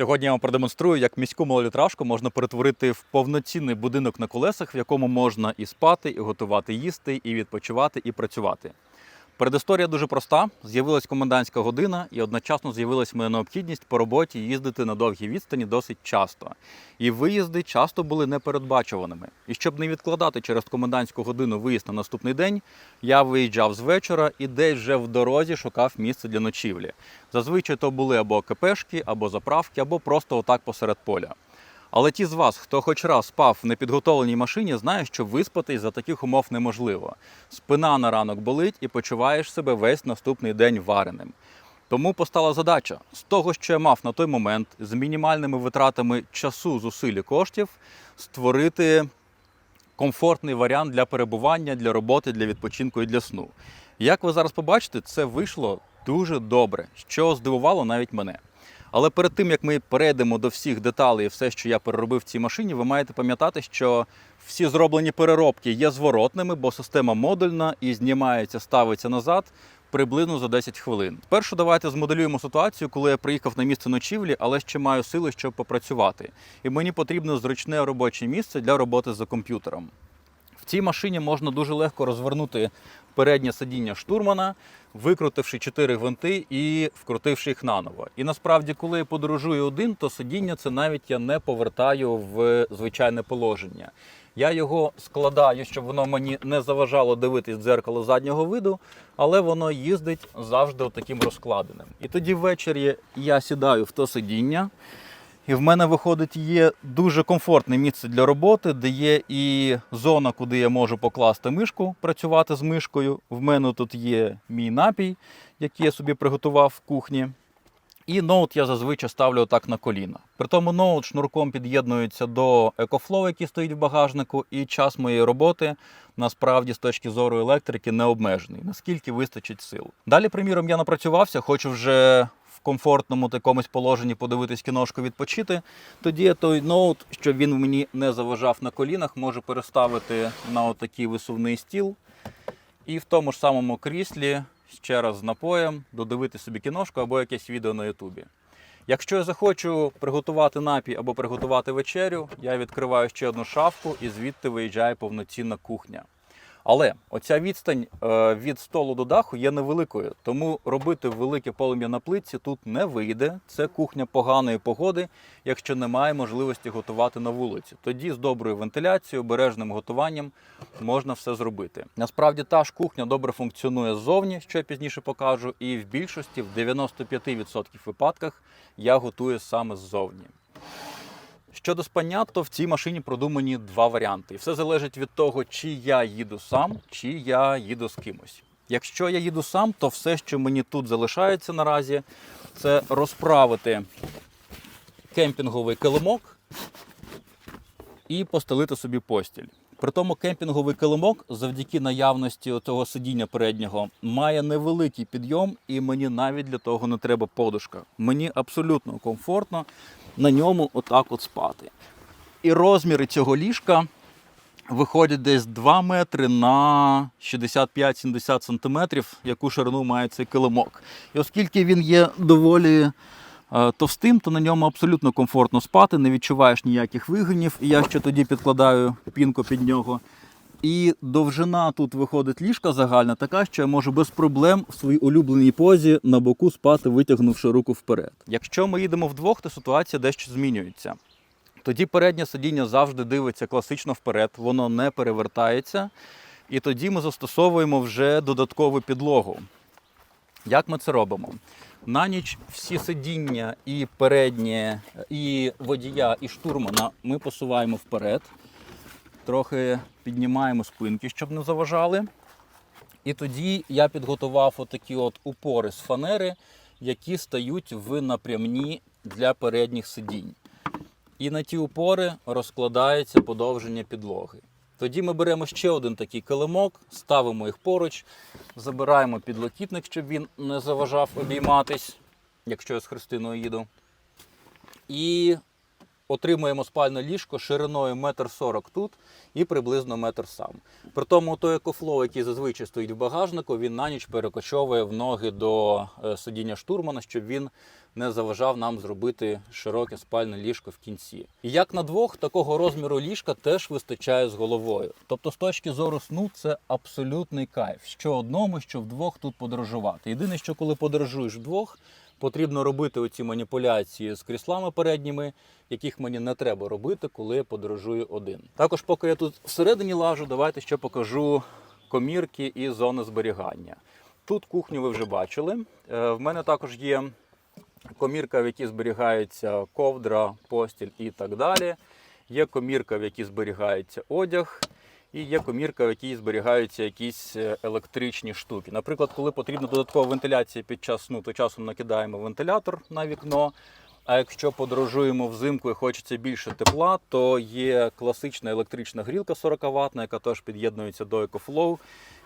Сьогодні я вам продемонструю, як міську малолітражку можна перетворити в повноцінний будинок на колесах, в якому можна і спати, і готувати їсти, і відпочивати, і працювати. Передісторія дуже проста. З'явилась комендантська година, і одночасно з'явилась моя необхідність по роботі їздити на довгі відстані досить часто. І виїзди часто були непередбачуваними. І щоб не відкладати через комендантську годину виїзд на наступний день, я виїжджав з вечора і десь вже в дорозі шукав місце для ночівлі. Зазвичай то були або КПшки, або заправки, або просто отак посеред поля. Але ті з вас, хто хоч раз спав в непідготовленій машині, знає, що виспатись за таких умов неможливо. Спина на ранок болить і почуваєш себе весь наступний день вареним. Тому постала задача з того, що я мав на той момент, з мінімальними витратами часу, зусиль і коштів, створити комфортний варіант для перебування, для роботи, для відпочинку і для сну. Як ви зараз побачите, це вийшло дуже добре, що здивувало навіть мене. Але перед тим як ми перейдемо до всіх деталей все, що я переробив в цій машині, ви маєте пам'ятати, що всі зроблені переробки є зворотними, бо система модульна і знімається, ставиться назад приблизно за 10 хвилин. Першу давайте змоделюємо ситуацію, коли я приїхав на місце ночівлі, але ще маю сили, щоб попрацювати. І мені потрібно зручне робоче місце для роботи за комп'ютером. В цій машині можна дуже легко розвернути переднє сидіння штурмана, викрутивши чотири гвинти і вкрутивши їх наново. І насправді, коли я подорожую один, то сидіння це навіть я не повертаю в звичайне положення. Я його складаю, щоб воно мені не заважало дивитись в дзеркало заднього виду, але воно їздить завжди таким розкладеним. І тоді ввечері я сідаю в то сидіння. І в мене виходить є дуже комфортне місце для роботи, де є і зона, куди я можу покласти мишку, працювати з мишкою. В мене тут є мій напій, який я собі приготував в кухні. І ноут я зазвичай ставлю отак на коліна. При тому ноут шнурком під'єднується до EcoFlow, який стоїть в багажнику, і час моєї роботи насправді з точки зору електрики не обмежений, наскільки вистачить сил. Далі, приміром, я напрацювався, хочу вже комфортному такомусь положенні подивитись кіношку відпочити. Тоді той ноут, щоб він мені не заважав на колінах, можу переставити на отакий висувний стіл. І в тому ж самому кріслі ще раз з напоєм додивити собі кіношку або якесь відео на Ютубі. Якщо я захочу приготувати напій або приготувати вечерю, я відкриваю ще одну шафку і звідти виїжджає повноцінна кухня. Але оця відстань е, від столу до даху є невеликою, тому робити велике полум'я на плитці тут не вийде. Це кухня поганої погоди, якщо немає можливості готувати на вулиці. Тоді з доброю вентиляцією, обережним готуванням можна все зробити. Насправді та ж кухня добре функціонує ззовні, що я пізніше покажу, і в більшості, в 95% випадках, я готую саме ззовні. Щодо спання, то в цій машині продумані два варіанти. І все залежить від того, чи я їду сам, чи я їду з кимось. Якщо я їду сам, то все, що мені тут залишається наразі, це розправити кемпінговий килимок і постелити собі постіль. При тому кемпінговий килимок, завдяки наявності цього сидіння переднього, має невеликий підйом, і мені навіть для того не треба подушка. Мені абсолютно комфортно на ньому отак от спати. І розміри цього ліжка виходять десь 2 метри на 65-70 сантиметрів, яку ширину має цей килимок. І оскільки він є доволі е, товстим, то на ньому абсолютно комфортно спати, не відчуваєш ніяких вигинів. І я ще тоді підкладаю пінку під нього. І довжина тут виходить ліжка загальна, така, що я можу без проблем в своїй улюбленій позі на боку спати, витягнувши руку вперед. Якщо ми їдемо вдвох, то ситуація дещо змінюється. Тоді переднє сидіння завжди дивиться класично вперед, воно не перевертається. І тоді ми застосовуємо вже додаткову підлогу. Як ми це робимо? На ніч всі сидіння і переднє, і водія, і штурмана ми посуваємо вперед. Трохи піднімаємо спинки, щоб не заважали. І тоді я підготував отакі от упори з фанери, які стають в напрямні для передніх сидінь. І на ті упори розкладається подовження підлоги. Тоді ми беремо ще один такий килимок, ставимо їх поруч, забираємо підлокітник, щоб він не заважав обійматись, якщо я з Христиною їду. І отримуємо спальне ліжко шириною 1,40 м тут і приблизно метр сам. При тому той екофлоу, який зазвичай стоїть в багажнику, він на ніч перекочовує в ноги до е, сидіння штурмана, щоб він не заважав нам зробити широке спальне ліжко в кінці. І як на двох, такого розміру ліжка теж вистачає з головою. Тобто, з точки зору сну, це абсолютний кайф. Що одному, що вдвох тут подорожувати. Єдине, що коли подорожуєш вдвох, потрібно робити оці маніпуляції з кріслами передніми, яких мені не треба робити, коли я подорожую один. Також, поки я тут всередині лажу, давайте ще покажу комірки і зони зберігання. Тут кухню ви вже бачили. Е, В мене також є комірка, в якій зберігається ковдра, постіль і так далі. Є комірка, в якій зберігається одяг, і є комірка, в якій зберігаються якісь е, електричні штуки. Наприклад, коли потрібна додаткова вентиляція під час сну, то часом накидаємо вентилятор на вікно. А якщо подорожуємо взимку і хочеться більше тепла, то є класична електрична грілка 40 ватна, яка теж під'єднується до EcoFlow.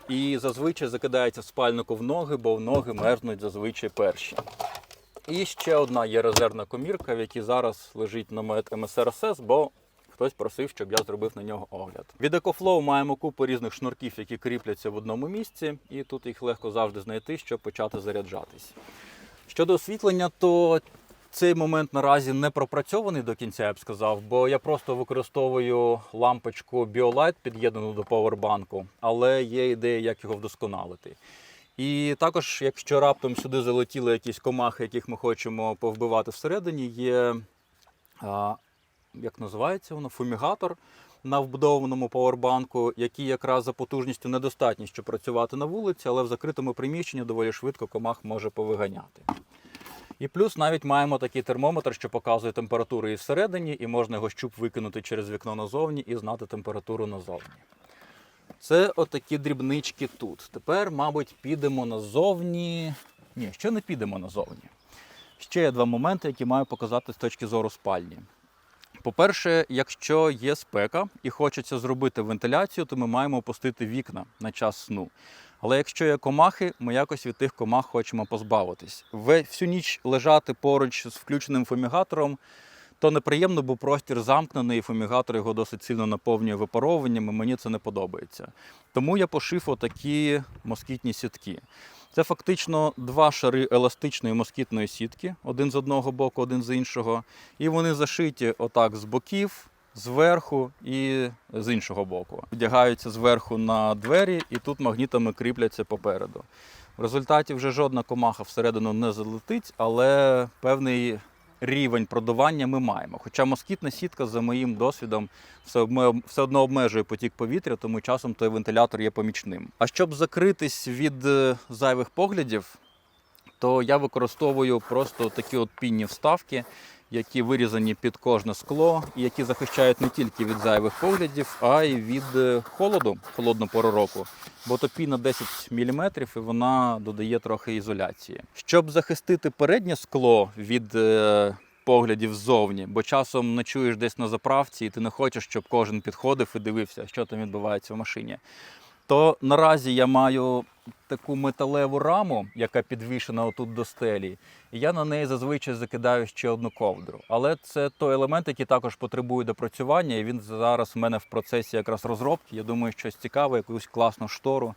І зазвичай закидається в спальнику в ноги, бо в ноги мерзнуть зазвичай перші. І ще одна є резервна комірка, в якій зараз лежить намет МСРСС, бо хтось просив, щоб я зробив на нього огляд. Від EcoFlow маємо купу різних шнурків, які кріпляться в одному місці, і тут їх легко завжди знайти, щоб почати заряджатись. Щодо освітлення, то цей момент наразі не пропрацьований до кінця, я б сказав, бо я просто використовую лампочку BioLight, під'єднану до повербанку, але є ідея, як його вдосконалити. І також, якщо раптом сюди залетіли якісь комахи, яких ми хочемо повбивати всередині, є, як називається воно, фумігатор на вбудованому павербанку, який якраз за потужністю недостатній, щоб працювати на вулиці, але в закритому приміщенні доволі швидко комах може повиганяти. І плюс навіть маємо такий термометр, що показує температуру і всередині, і можна його щуп викинути через вікно назовні і знати температуру назовні. Це отакі дрібнички тут. Тепер, мабуть, підемо назовні. Ні, ще не підемо назовні. Ще є два моменти, які маю показати з точки зору спальні. По-перше, якщо є спека і хочеться зробити вентиляцію, то ми маємо опустити вікна на час сну. Але якщо є комахи, ми якось від тих комах хочемо позбавитись. Всю ніч лежати поруч з включеним фумігатором, то неприємно, бо простір замкнений, і фумігатор його досить сильно наповнює випаровуванням, мені це не подобається. Тому я пошив отакі москітні сітки. Це фактично два шари еластичної москітної сітки, один з одного боку, один з іншого. І вони зашиті отак з боків, зверху і з іншого боку. Вдягаються зверху на двері і тут магнітами кріпляться попереду. В результаті вже жодна комаха всередину не залетить, але певний рівень продування ми маємо. Хоча москітна сітка, за моїм досвідом, все, одно обмежує потік повітря, тому часом той вентилятор є помічним. А щоб закритись від е, зайвих поглядів, то я використовую просто такі от пінні вставки, які вирізані під кожне скло, і які захищають не тільки від зайвих поглядів, а й від е, холоду, холодну пору року. Бо то піна 10 мм і вона додає трохи ізоляції. Щоб захистити переднє скло від е, поглядів ззовні, бо часом ночуєш десь на заправці, і ти не хочеш, щоб кожен підходив і дивився, що там відбувається в машині то наразі я маю таку металеву раму, яка підвішена отут до стелі, і я на неї зазвичай закидаю ще одну ковдру. Але це той елемент, який також потребує допрацювання, і він зараз в мене в процесі якраз розробки. Я думаю, щось цікаве, якусь класну штору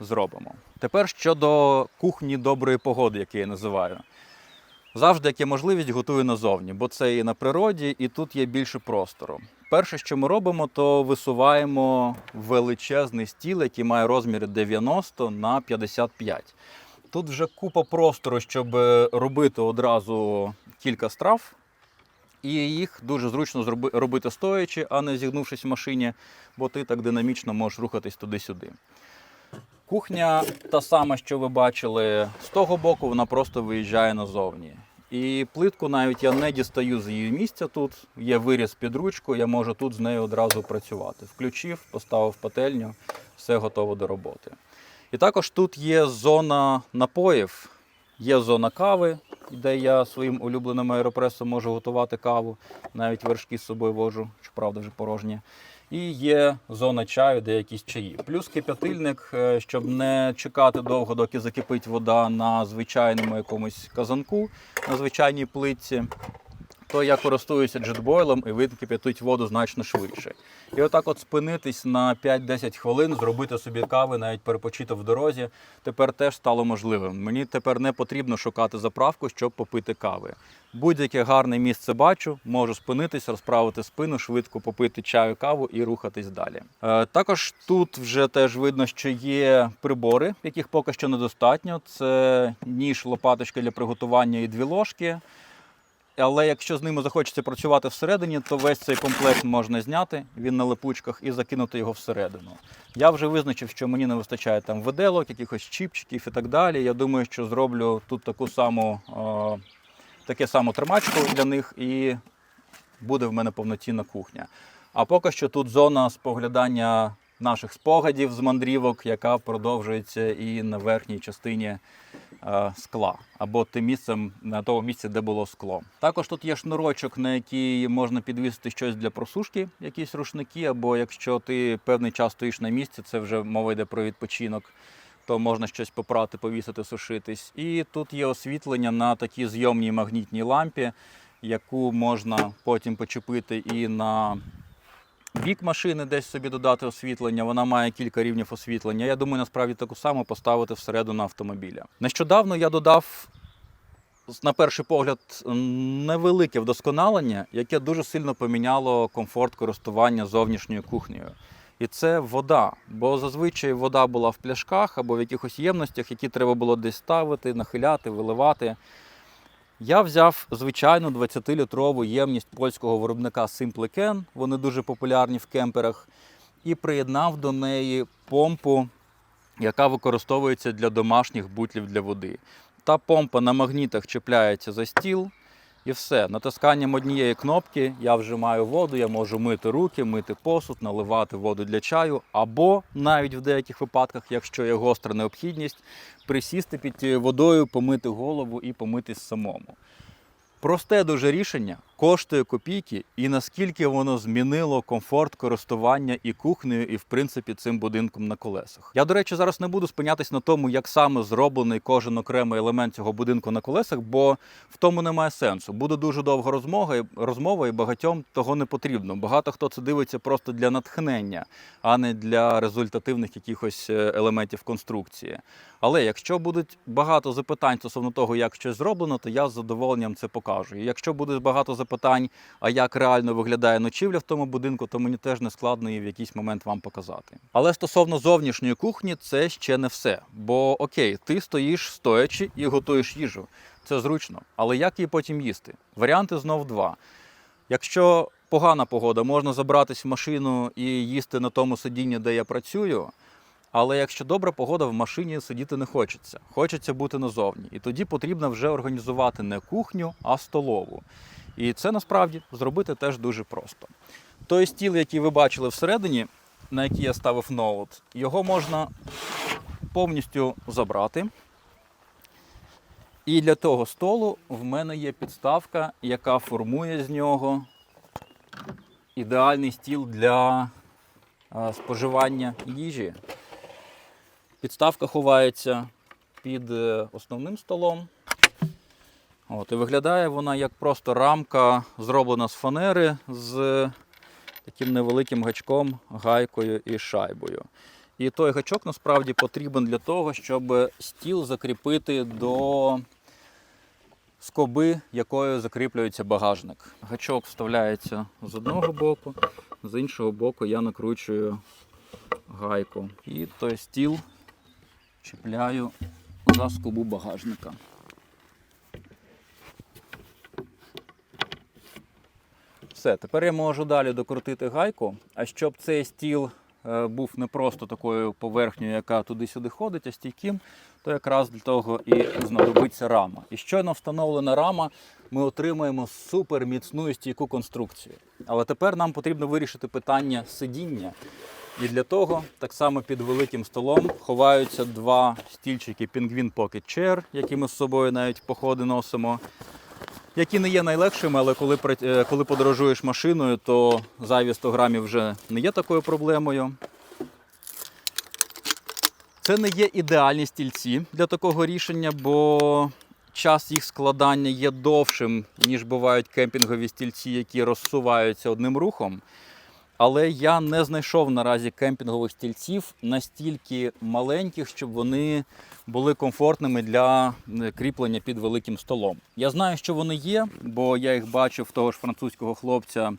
зробимо. Тепер щодо кухні доброї погоди, яку я називаю. Завжди, як є можливість, готую назовні, бо це і на природі, і тут є більше простору. Перше, що ми робимо, то висуваємо величезний стіл, який має розміри 90 на 55. Тут вже купа простору, щоб е, робити одразу кілька страв. І їх дуже зручно робити стоячи, а не зігнувшись в машині, бо ти так динамічно можеш рухатись туди-сюди. Кухня та сама, що ви бачили з того боку, вона просто виїжджає назовні. І плитку навіть я не дістаю з її місця тут. Є виріз під ручку, я можу тут з нею одразу працювати. Включив, поставив пательню, все готово до роботи. І також тут є зона напоїв, є зона кави, де я своїм улюбленим аеропресом можу готувати каву. Навіть вершки з собою вожу, щоправда, вже порожні. І є зона чаю, де якісь чаї. Плюс кип'ятильник, е, щоб не чекати довго, доки закипить вода на звичайному якомусь казанку, на звичайній плитці. То я користуюся джетбойлом і він кип'ятить воду значно швидше. І отак от спинитись на 5-10 хвилин, зробити собі кави, навіть перепочити в дорозі, тепер теж стало можливим. Мені тепер не потрібно шукати заправку, щоб попити кави. Будь-яке гарне місце бачу, можу спинитись, розправити спину, швидко попити чаю, каву і рухатись далі. Е, також тут вже теж видно, що є прибори, яких поки що недостатньо. Це ніж, лопаточка для приготування і дві ложки. Але якщо з ними захочеться працювати всередині, то весь цей комплект можна зняти, він на липучках, і закинути його всередину. Я вже визначив, що мені не вистачає там виделок, якихось чіпчиків і так далі. Я думаю, що зроблю тут таку саму, е, таке саму тримачку для них, і буде в мене повноцінна кухня. А поки що тут зона споглядання наших спогадів з мандрівок, яка продовжується і на верхній частині скла, або тим місцем на тому місці, де було скло. Також тут є шнурочок, на який можна підвісити щось для просушки, якісь рушники, або якщо ти певний час стоїш на місці, це вже мова йде про відпочинок. То можна щось попрати, повісити, сушитись. І тут є освітлення на такій зйомній магнітній лампі, яку можна потім почепити і на бік машини, десь собі додати освітлення. Вона має кілька рівнів освітлення. Я думаю, насправді таку саму поставити всередину автомобіля. Нещодавно я додав. На перший погляд, невелике вдосконалення, яке дуже сильно поміняло комфорт користування зовнішньою кухнею. І це вода. Бо зазвичай вода була в пляшках або в якихось ємностях, які треба було десь ставити, нахиляти, виливати. Я взяв звичайну 20-літрову ємність польського виробника Simplicen, Вони дуже популярні в кемперах. І приєднав до неї помпу, яка використовується для домашніх бутлів для води. Та помпа на магнітах чіпляється за стіл. І все. Натисканням однієї кнопки я вже маю воду, я можу мити руки, мити посуд, наливати воду для чаю, або навіть в деяких випадках, якщо є гостра необхідність, присісти під тією водою, помити голову і помитись самому. Просте дуже рішення коштує копійки, і наскільки воно змінило комфорт користування і кухнею, і в принципі цим будинком на колесах. Я, до речі, зараз не буду спинятись на тому, як саме зроблений кожен окремий елемент цього будинку на колесах, бо в тому немає сенсу. Буде дуже довга розмова, і- розмова, і багатьом того не потрібно. Багато хто це дивиться просто для натхнення, а не для результативних якихось е, елементів конструкції. Але якщо будуть багато запитань стосовно того, як щось зроблено, то я з задоволенням це покажу. І якщо буде багато запитань, а як реально виглядає ночівля в тому будинку, то мені теж не складно її в якийсь момент вам показати. Але стосовно зовнішньої кухні, це ще не все. Бо окей, ти стоїш стоячи і готуєш їжу. Це зручно. Але як її потім їсти? Варіанти знов два. Якщо погана погода, можна забратись в машину і їсти на тому сидінні, де я працюю. Але якщо добра погода, в машині сидіти не хочеться. Хочеться бути назовні. І тоді потрібно вже організувати не кухню, а столову. І це насправді зробити теж дуже просто. Той стіл, який ви бачили всередині, на який я ставив ноут, його можна повністю забрати. І для того столу в мене є підставка, яка формує з нього ідеальний стіл для а, споживання їжі. Підставка ховається під е, основним столом. От, і виглядає вона як просто рамка, зроблена з фанери з таким невеликим гачком, гайкою і шайбою. І той гачок насправді потрібен для того, щоб стіл закріпити до скоби, якою закріплюється багажник. Гачок вставляється з одного боку, з іншого боку я накручую гайку. І той стіл чіпляю за скобу багажника. Все, тепер я можу далі докрутити гайку. А щоб цей стіл е, був не просто такою поверхнею, яка туди-сюди ходить, а стійким, то якраз для того і знадобиться рама. І щойно встановлена рама, ми отримаємо супер міцну і стійку конструкцію. Але тепер нам потрібно вирішити питання сидіння. І для того, так само під великим столом, ховаються два стільчики Penguin Pocket Chair, які ми з собою навіть походи носимо які не є найлегшими, але коли, е, коли подорожуєш машиною, то зайві 100 грамів вже не є такою проблемою. Це не є ідеальні стільці для такого рішення, бо час їх складання є довшим, ніж бувають кемпінгові стільці, які розсуваються одним рухом. Але я не знайшов наразі кемпінгових стільців настільки маленьких, щоб вони були комфортними для кріплення під великим столом. Я знаю, що вони є, бо я їх бачив того ж французького хлопця,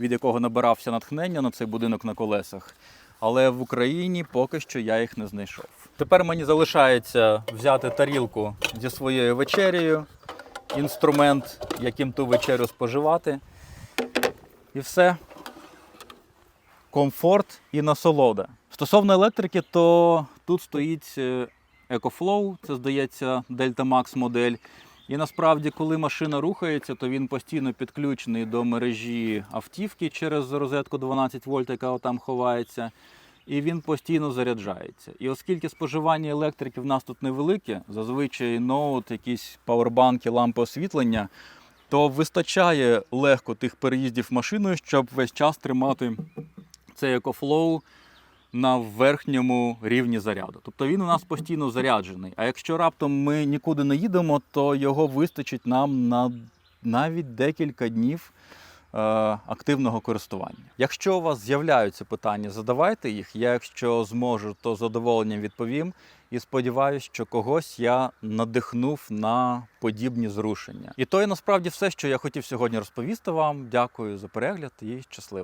від якого набирався натхнення на цей будинок на колесах. Але в Україні поки що я їх не знайшов. Тепер мені залишається взяти тарілку зі своєю вечерею, інструмент, яким ту вечерю споживати. І все комфорт і насолода. Стосовно електрики, то тут стоїть е, EcoFlow, це здається Delta Max модель. І насправді, коли машина рухається, то він постійно підключений до мережі автівки через розетку 12 вольт, яка там ховається. І він постійно заряджається. І оскільки споживання електрики в нас тут невелике, зазвичай ноут, якісь павербанки, лампи освітлення, то вистачає легко тих переїздів машиною, щоб весь час тримати цей EcoFlow на верхньому рівні заряду. Тобто він у нас постійно заряджений. А якщо раптом ми нікуди не їдемо, то його вистачить нам на навіть декілька днів е, активного користування. Якщо у вас з'являються питання, задавайте їх. Я, якщо зможу, то з задоволенням відповім. І сподіваюся, що когось я надихнув на подібні зрушення. І то і насправді все, що я хотів сьогодні розповісти вам. Дякую за перегляд і щасливо.